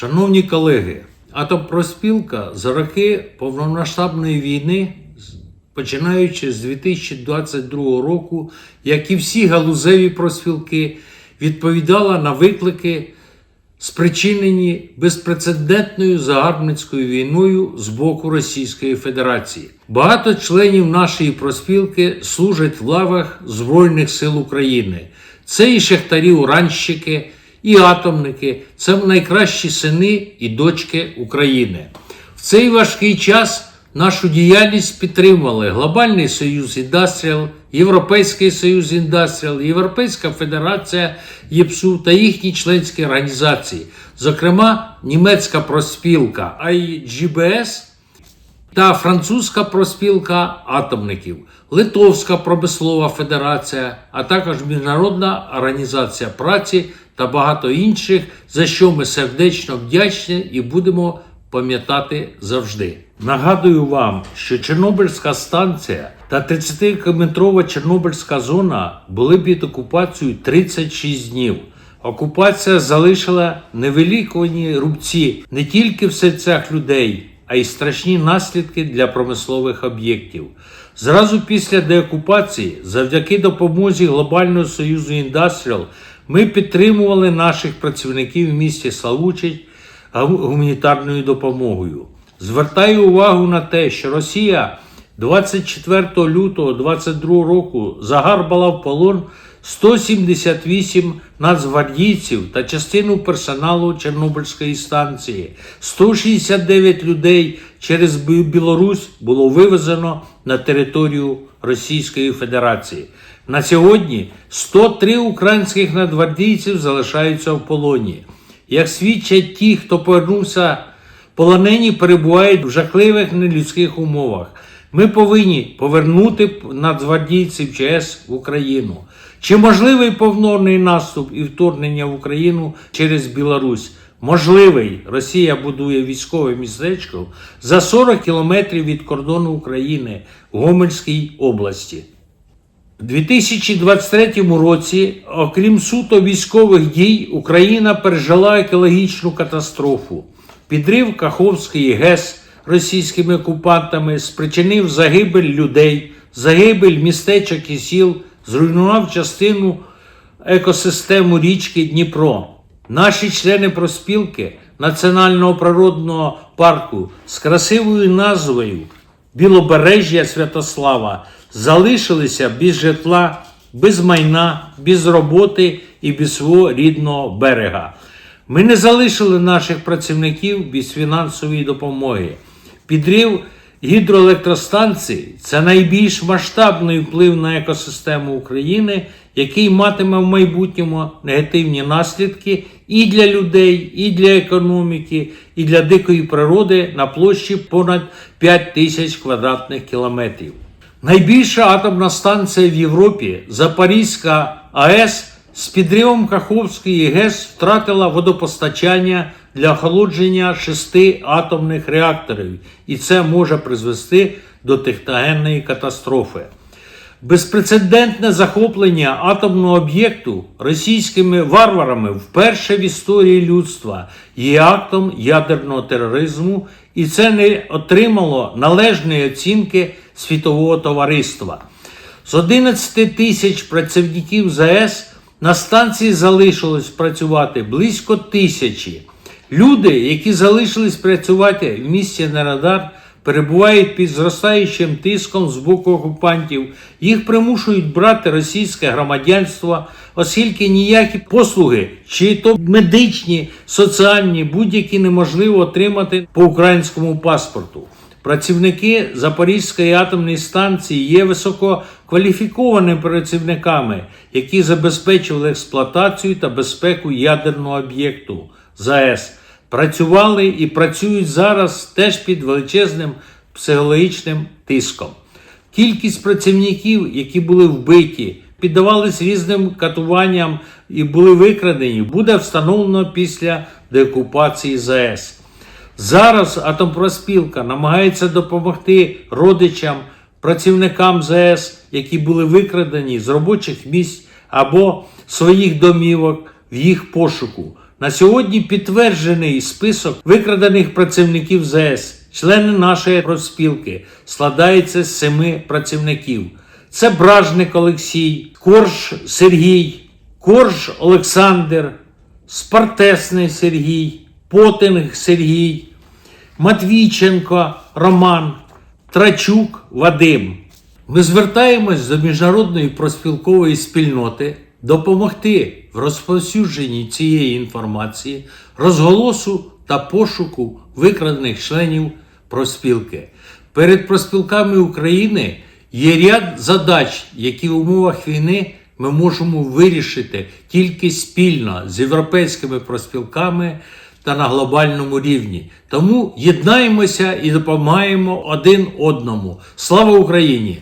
Шановні колеги, Атомпроспілка за роки повномасштабної війни, починаючи з 2022 року, як і всі галузеві проспілки, відповідала на виклики, спричинені безпрецедентною загарбницькою війною з боку Російської Федерації. Багато членів нашої проспілки служать в лавах Збройних сил України. Це і шахтарі-уранщики, і атомники, це найкращі сини і дочки України. В цей важкий час нашу діяльність підтримували Глобальний Союз Індастріал, Європейський Союз Індастріал, Європейська Федерація ЄПСУ та їхні членські організації, зокрема німецька проспілка IGBS та французька проспілка атомників, Литовська промислова федерація, а також Міжнародна організація праці та багато інших, за що ми сердечно вдячні і будемо пам'ятати завжди. Нагадую вам, що Чорнобильська станція та 30-кілометрова Чорнобильська зона були під окупацією 36 днів. Окупація залишила невеликувані рубці не тільки в серцях людей, а й страшні наслідки для промислових об'єктів. Зразу після деокупації, завдяки допомозі Глобального Союзу Індастріал, ми підтримували наших працівників в місті Славучич гуманітарною допомогою. Звертаю увагу на те, що Росія 24 лютого 2022 року загарбала в полон 178 нацгвардійців та частину персоналу Чорнобильської станції. 169 людей через Білорусь було вивезено на територію Російської Федерації. На сьогодні 103 українських нацгвардійців залишаються в полоні. Як свідчать ті, хто повернувся Полонені перебувають в жахливих нелюдських умовах. Ми повинні повернути нацгвардійців ЧС в Україну. Чи можливий повторний наступ і вторгнення в Україну через Білорусь? Можливий. Росія будує військове містечко за 40 кілометрів від кордону України в Гомельській області. У 2023 році, окрім суто військових дій, Україна пережила екологічну катастрофу. Підрив Каховської ГЕС російськими окупантами спричинив загибель людей, загибель містечок і сіл, зруйнував частину екосистему річки Дніпро. Наші члени проспілки Національного природного парку з красивою назвою Білобережжя Святослава залишилися без житла, без майна, без роботи і без свого рідного берега. Ми не залишили наших працівників без фінансової допомоги. Підрив гідроелектростанцій це найбільш масштабний вплив на екосистему України, який матиме в майбутньому негативні наслідки і для людей, і для економіки, і для дикої природи на площі понад 5 тисяч квадратних кілометрів. Найбільша атомна станція в Європі Запорізька АЕС з підривом Каховської ГЕС втратила водопостачання для охолодження шести атомних реакторів, і це може призвести до техногенної катастрофи. Безпрецедентне захоплення атомного об'єкту російськими варварами вперше в історії людства є актом ядерного тероризму, і це не отримало належної оцінки світового товариства. З 11 тисяч працівників ЗАЕС на станції залишилось працювати близько тисячі. Люди, які залишились працювати в місті Енергодар, перебувають під зростаючим тиском з боку окупантів. Їх примушують брати російське громадянство, оскільки ніякі послуги, чи то медичні, соціальні, будь-які неможливо отримати по українському паспорту. Працівники Запорізької атомної станції є висококваліфікованими працівниками, які забезпечували експлуатацію та безпеку ядерного об'єкту ЗАЕС. Працювали і працюють зараз теж під величезним психологічним тиском. Кількість працівників, які були вбиті, піддавались різним катуванням і були викрадені, буде встановлено після деокупації ЗАЕС. Зараз Атомпроспілка намагається допомогти родичам, працівникам ЗАЕС, які були викрадені з робочих місць або своїх домівок в їх пошуку. На сьогодні підтверджений список викрадених працівників ЗС, члени нашої розпілки, складається з семи працівників. Це Бражник Олексій, Корж Сергій, Корж Олександр, Спартесний Сергій, Потинг Сергій, Матвійченко Роман, Трачук Вадим. Ми звертаємось до міжнародної проспілкової спільноти допомогти розповсюдженні цієї інформації, розголосу та пошуку викрадених членів проспілки. Перед проспілками України є ряд задач, які в умовах війни ми можемо вирішити тільки спільно з європейськими проспілками та на глобальному рівні. Тому єднаємося і допомагаємо один одному. Слава Україні!